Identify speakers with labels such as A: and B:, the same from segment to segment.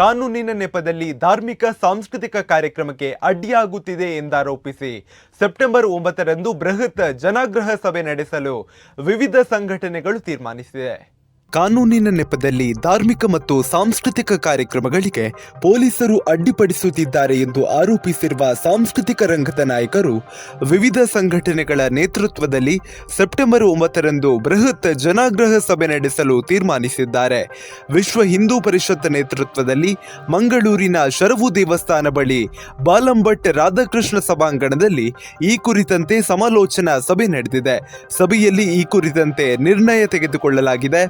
A: ಕಾನೂನಿನ ನೆಪದಲ್ಲಿ ಧಾರ್ಮಿಕ, ಸಾಂಸ್ಕೃತಿಕ ಕಾರ್ಯಕ್ರಮಕ್ಕೆ ಅಡ್ಡಿಯಾಗುತ್ತಿದೆ ಎಂದಾರೋಪಿಸಿ ಸೆಪ್ಟೆಂಬರ್ ಒಂಬತ್ತರಂದು ಬೃಹತ್ ಜನಾಗ್ರಹ ಸಭೆ ನಡೆಸಲು ವಿವಿಧ ಸಂಘಟನೆಗಳು ತೀರ್ಮಾನಿಸಿದೆ. ಕಾನೂನಿನ ನೆಪದಲ್ಲಿ ಧಾರ್ಮಿಕ ಮತ್ತು ಸಾಂಸ್ಕೃತಿಕ ಕಾರ್ಯಕ್ರಮಗಳಿಗೆ ಪೊಲೀಸರು ಅಡ್ಡಿಪಡಿಸುತ್ತಿದ್ದಾರೆ ಎಂದು ಆರೋಪಿಸಿರುವ ಸಾಂಸ್ಕೃತಿಕ ರಂಗದ ನಾಯಕರು ವಿವಿಧ ಸಂಘಟನೆಗಳ ನೇತೃತ್ವದಲ್ಲಿ ಸೆಪ್ಟೆಂಬರ್ ಒಂಬತ್ತರಂದು ಬೃಹತ್ ಜನಾಗ್ರಹ ಸಭೆ ನಡೆಸಲು ತೀರ್ಮಾನಿಸಿದ್ದಾರೆ. ವಿಶ್ವ ಹಿಂದೂ ಪರಿಷತ್ ನೇತೃತ್ವದಲ್ಲಿ ಮಂಗಳೂರಿನ ಶರವು ದೇವಸ್ಥಾನ ಬಳಿ ಬಾಲಂಭಟ್ ರಾಧಾಕೃಷ್ಣ ಸಭಾಂಗಣದಲ್ಲಿ ಈ ಕುರಿತಂತೆ ಸಮಾಲೋಚನಾ ಸಭೆ ನಡೆದಿದೆ. ಸಭೆಯಲ್ಲಿ ಈ ಕುರಿತಂತೆ ನಿರ್ಣಯ ತೆಗೆದುಕೊಳ್ಳಲಾಗಿದೆ.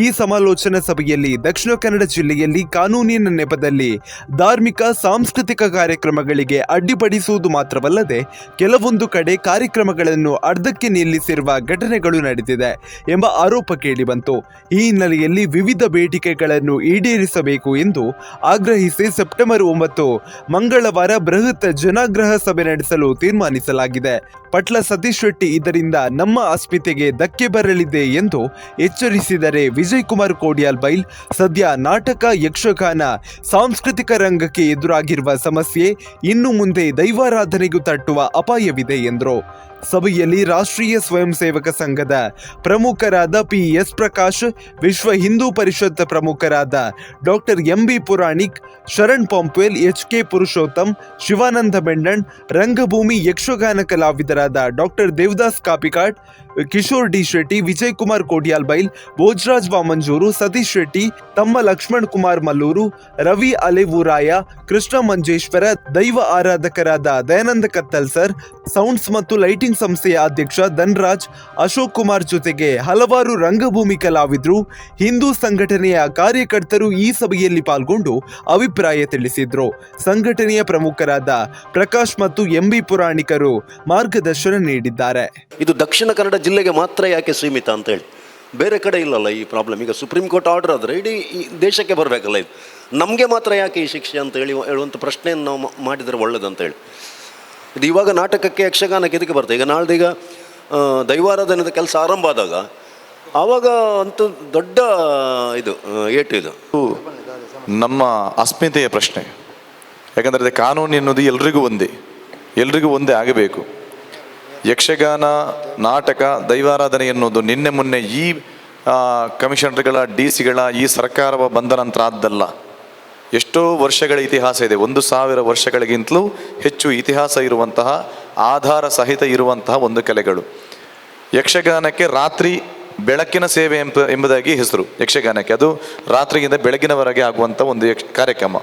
A: ಈ ಸಮಾಲೋಚನಾ ಸಭೆಯಲ್ಲಿ ದಕ್ಷಿಣ ಕನ್ನಡ ಜಿಲ್ಲೆಯಲ್ಲಿ ಕಾನೂನಿನ ನೆಪದಲ್ಲಿ ಧಾರ್ಮಿಕ, ಸಾಂಸ್ಕೃತಿಕ ಕಾರ್ಯಕ್ರಮಗಳಿಗೆ ಅಡ್ಡಿಪಡಿಸುವುದು ಮಾತ್ರವಲ್ಲದೆ ಕೆಲವೊಂದು ಕಡೆ ಕಾರ್ಯಕ್ರಮಗಳನ್ನು ಅರ್ಧಕ್ಕೆ ನಿಲ್ಲಿಸಿರುವ ಘಟನೆಗಳು ನಡೆದಿದೆ ಎಂಬ ಆರೋಪ ಕೇಳಿಬಂತು. ಈ ಹಿನ್ನೆಲೆಯಲ್ಲಿ ವಿವಿಧ ಬೇಡಿಕೆಗಳನ್ನು ಈಡೇರಿಸಬೇಕು ಎಂದು ಆಗ್ರಹಿಸಿ ಸೆಪ್ಟೆಂಬರ್ ಒಂಬತ್ತು ಮಂಗಳವಾರ ಬೃಹತ್ ಜನಾಗ್ರಹ ಸಭೆ ನಡೆಸಲು ತೀರ್ಮಾನಿಸಲಾಗಿದೆ. ಪಟ್ಲ ಸತೀಶ್ ಶೆಟ್ಟಿ ಇದರಿಂದ ನಮ್ಮ ಅಸ್ಮಿತೆಗೆ ಧಕ್ಕೆ ಬರಲಿದೆ ಎಂದು ಎಚ್ಚರಿಸಿದರೆ ವಿಜಯ್ ಕುಮಾರ್ ಕೋಡಿಯಾಲ್ ಬೈಲ್ ಸದ್ಯ ನಾಟಕ ಯಕ್ಷಗಾನ ಸಾಂಸ್ಕೃತಿಕ ರಂಗಕ್ಕೆ ಎದುರಾಗಿರುವ ಸಮಸ್ಯೆ ಇನ್ನು ಮುಂದೆ ದೈವಾರಾಧನೆಗೂ ತಟ್ಟುವ ಅಪಾಯವಿದೆ ಎಂದರು. ಸಭೆಯಲ್ಲಿ ರಾಷ್ಟ್ರೀಯ ಸ್ವಯಂ ಸೇವಕ ಸಂಘದ ಪ್ರಮುಖರಾದ ಪಿ ಎಸ್ ಪ್ರಕಾಶ್, ವಿಶ್ವ ಹಿಂದೂ ಪರಿಷತ್ ಪ್ರಮುಖರಾದ doctor M B Puranik, Sharan Pumpwell, H K Purushottam, Shivananda Bendan ರಂಗಭೂಮಿ ಯಕ್ಷಗಾನ ಕಲಾವಿದರಾದ doctor Devadas Kapikad, Kishore D Shetty Vijay Kumar Kodialbail, Bhojaraj Vamanjoor, Satish Shetty, ತಮ್ಮ ಲಕ್ಷ್ಮಣ್ ಕುಮಾರ್ ಮಲ್ಲೂರು, ರವಿ ಅಲೆವೂರಾಯ, ಕೃಷ್ಣ ಮಂಜೇಶ್ವರ, ದೈವ ಆರಾಧಕರಾದ ದಯಾನಂದ ಕತ್ತಲ್ ಸರ್, ಸೌಂಡ್ಸ್ ಮತ್ತು ಲೈಟಿಂಗ್ ಸಂಸ್ಥೆಯ ಅಧ್ಯಕ್ಷ ಧನ್ರಾಜ್ ಅಶೋಕ್ ಕುಮಾರ್ ಜೊತೆಗೆ ಹಲವಾರು ರಂಗಭೂಮಿ ಕಲಾವಿದರು, ಹಿಂದೂ ಸಂಘಟನೆಯ ಕಾರ್ಯಕರ್ತರು ಈ ಸಭೆಯಲ್ಲಿ ಪಾಲ್ಗೊಂಡು ಅಭಿಪ್ರಾಯ ತಿಳಿಸಿದ್ರು. ಸಂಘಟನೆಯ ಪ್ರಮುಖರಾದ ಪ್ರಕಾಶ್ ಮತ್ತು ಎಂಬಿ ಪುರಾಣಿಕರು ಮಾರ್ಗದರ್ಶನ ನೀಡಿದ್ದಾರೆ.
B: ಇದು ದಕ್ಷಿಣ ಕನ್ನಡ ಜಿಲ್ಲೆಗೆ ಮಾತ್ರ ಯಾಕೆ ಸೀಮಿತ ಅಂತ ಹೇಳಿ. ಬೇರೆ ಕಡೆ ಇಲ್ಲಲ್ಲ ಈ ಪ್ರಾಬ್ಲಮ್ ಈಗ ಸುಪ್ರೀಂ ಕೋರ್ಟ್ ಆರ್ಡರ್ ಆದರೆ ಇಡೀ ಈ ದೇಶಕ್ಕೆ ಬರಬೇಕಲ್ಲ ಇದು. ನಮಗೆ ಮಾತ್ರ ಯಾಕೆ ಈ ಶಿಕ್ಷೆ ಅಂತ ಹೇಳಿ ಹೇಳುವಂಥ ಪ್ರಶ್ನೆಯನ್ನು ನಾವು ಮಾಡಿದರೆ ಒಳ್ಳೇದಂತ ಹೇಳಿ. ಇದು ಇವಾಗ ನಾಟಕಕ್ಕೆ ಯಕ್ಷಗಾನಕ್ಕೆ ಇದಕ್ಕೆ ಬರ್ತದೆ ಈಗ ನಾಳ್ದೀಗ ಈಗ ದೈವಾರಾಧನೆದ ಕೆಲಸ ಆರಂಭ ಆದಾಗ ಆವಾಗ ಅಂತೂ ದೊಡ್ಡ ಇದು ಏಟು ಇದು.
C: ನಮ್ಮ ಅಸ್ಮಿತೆಯ ಪ್ರಶ್ನೆ. ಯಾಕಂದರೆ ಕಾನೂನು ಎನ್ನುವುದು ಎಲ್ರಿಗೂ ಒಂದೇ. ಎಲ್ರಿಗೂ ಒಂದೇ ಆಗಬೇಕು. ಯಕ್ಷಗಾನ, ನಾಟಕ, ದೈವಾರಾಧನೆ ಎನ್ನುವುದು ನಿನ್ನೆ ಮೊನ್ನೆ ಈ ಕಮಿಷನರ್ಗಳ, ಡಿ ಸಿಗಳ, ಈ ಸರ್ಕಾರವ ಬಂದ ನಂತರ ಆದ್ದಲ್ಲ. ಎಷ್ಟೋ ವರ್ಷಗಳ ಇತಿಹಾಸ ಇದೆ. ಒಂದು ಸಾವಿರ ವರ್ಷಗಳಿಗಿಂತಲೂ ಹೆಚ್ಚು ಇತಿಹಾಸ ಇರುವಂತಹ, ಆಧಾರ ಸಹಿತ ಇರುವಂತಹ ಒಂದು ಕಲೆಗಳು. ಯಕ್ಷಗಾನಕ್ಕೆ ರಾತ್ರಿ ಬೆಳಕಿನ ಸೇವೆ ಎಂಬ, ಎಂಬುದಾಗಿ ಹೆಸರು. ಯಕ್ಷಗಾನಕ್ಕೆ ಅದು ರಾತ್ರಿಯಿಂದ ಬೆಳಗಿನವರೆಗೆ ಆಗುವಂಥ ಒಂದು ಯಕ್ಷ, ಕಾರ್ಯಕ್ರಮ.